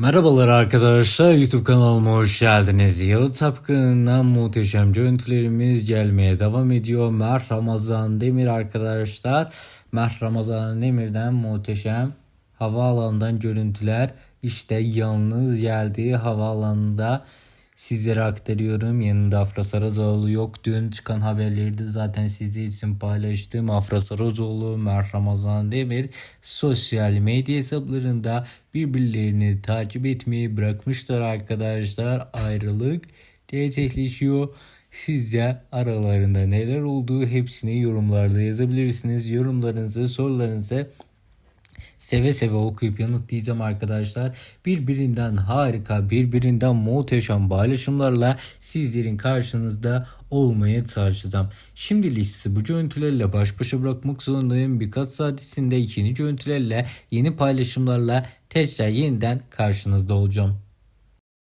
Merhabalar arkadaşlar YouTube kanalıma hoş geldiniz. Yalı Tapkın'dan muhteşem görüntülerimiz gelmeye devam ediyor. Mer Ramazan Demir arkadaşlar. Mer Ramazan Demir'den muhteşem havaalanından görüntüler. İşte yalnız geldiği havaalanında sizlere aktarıyorum. Yanında Afra Sarazoğlu yok. Dün çıkan haberleri de zaten sizler için paylaştım. Afra Sarazoğlu, Mer Ramazan Demir sosyal medya hesaplarında birbirlerini takip etmeyi bırakmışlar arkadaşlar. Ayrılık gerçekleşiyor. Sizce aralarında neler olduğu hepsini yorumlarda yazabilirsiniz. Yorumlarınızı, sorularınızı seve seve okuyup yanıtlayacağım arkadaşlar. Birbirinden harika, birbirinden muhteşem paylaşımlarla sizlerin karşınızda olmaya çalışacağım. Şimdilik sizi bu görüntülerle baş başa bırakmak zorundayım. Birkaç saat içinde yeni görüntülerle, yeni paylaşımlarla tekrar yeniden karşınızda olacağım.